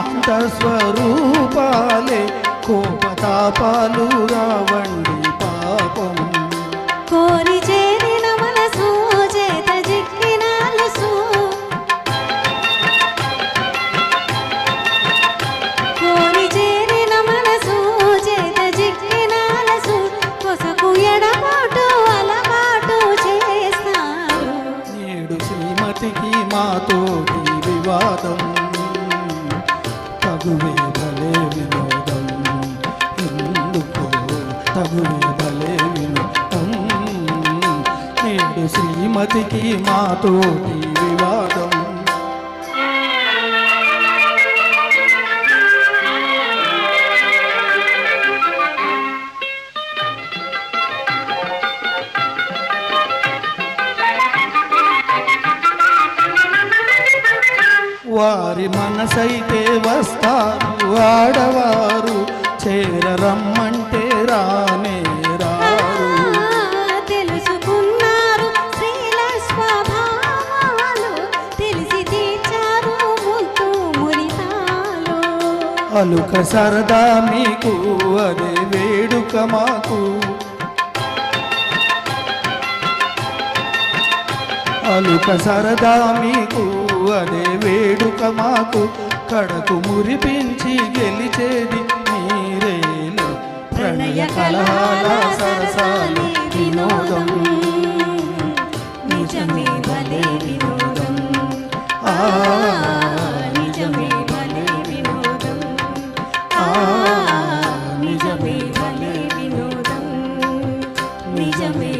శాంత స్వరూపాలే కోపతాపాలు రావండి పాపం. కోరి చేరిన మనసు చేత చిక్కిన అలుసు కోరి చేరిన మనసు చేత చిక్కిన అలసు కొసకు ఎడబాటు అలవాటు చేస్తారు నేడు శ్రీమతికి మాతోటి వివాదం. తగువే భలే వినోదం. ఎందుకో తగువే భలే వినోదం. నేడు శ్రీమతికి మాతోటి వారి మనసైతే వస్తారు ఆడవారు చేరరమ్మంటే రానే రారు. తెలుసుకున్నారు స్త్రీల స్వభావాలు తెలిసి తీర్చారు ముద్దు మురితాలు అలుక సరదా మీకు అదే వేడుక మాకు. అలుక సరదా మీకు అదే వేడుక మాకు కడకు మురిపించి గెలిచేది మీరేను. ప్రణయ కలహాల సరసాలి వినోదం. నిజమే భలే వినోదం. ఆ నిజమే భలే వినోదం. ఆ నిజమే భలే వినోదం. నిజమే